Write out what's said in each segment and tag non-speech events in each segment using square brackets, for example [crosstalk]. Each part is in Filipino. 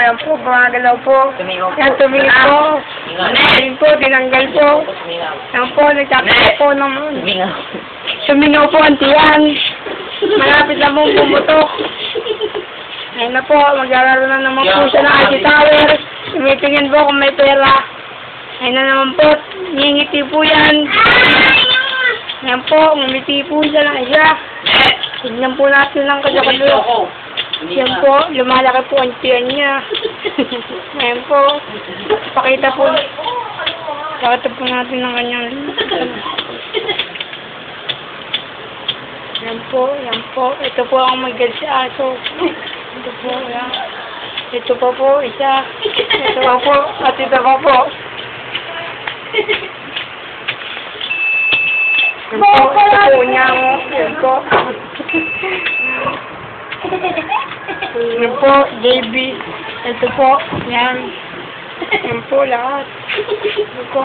yan po, gumagalaw po. Tumingaw po. Yan, tumingin po. Tumingaw. Yan po, tinanggal po. Tumingaw. Yan po, nagkakita po naman. Sumingaw po ang tiyan. Malapit na pong pumutok. Ayun na po, maglalaro na naman po siya ng Icy Tower. Tumitingin po kung may pera. Ayun na naman po, ngingiti po yan. Yan po, ngumiti po siya na siya. Tignan po natin ng kadakalo. Yan po, lumalaki po ang tiyan niya. [laughs] Ayan po, pakita po. Pakita po natin ng kanyang Yan po, yan po. Ito po ang maggal sa aso. Ito po, yan. Ito pa po, isa. Ito pa po, at ito pa po. Yan po, ito po niya mo. Yan po. Yan po, JB. Ito po, yan. Yan po, lahat. Yan po.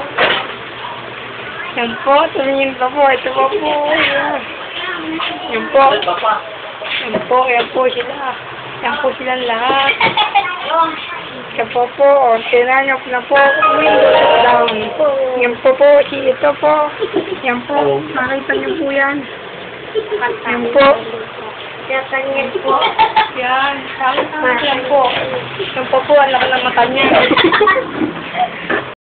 Yan po, tumingin pa po. Ito pa po. Yan. Yan po. Yan po, yan po sila. Yan po silang lahat. Yan po po, o, tinan niyo na po. Po. Yan po po, si ito po. Yan po, makita niyo po yan. Yan po. Yan po. Yan, yan po. Yan po po, laki ng mata niya.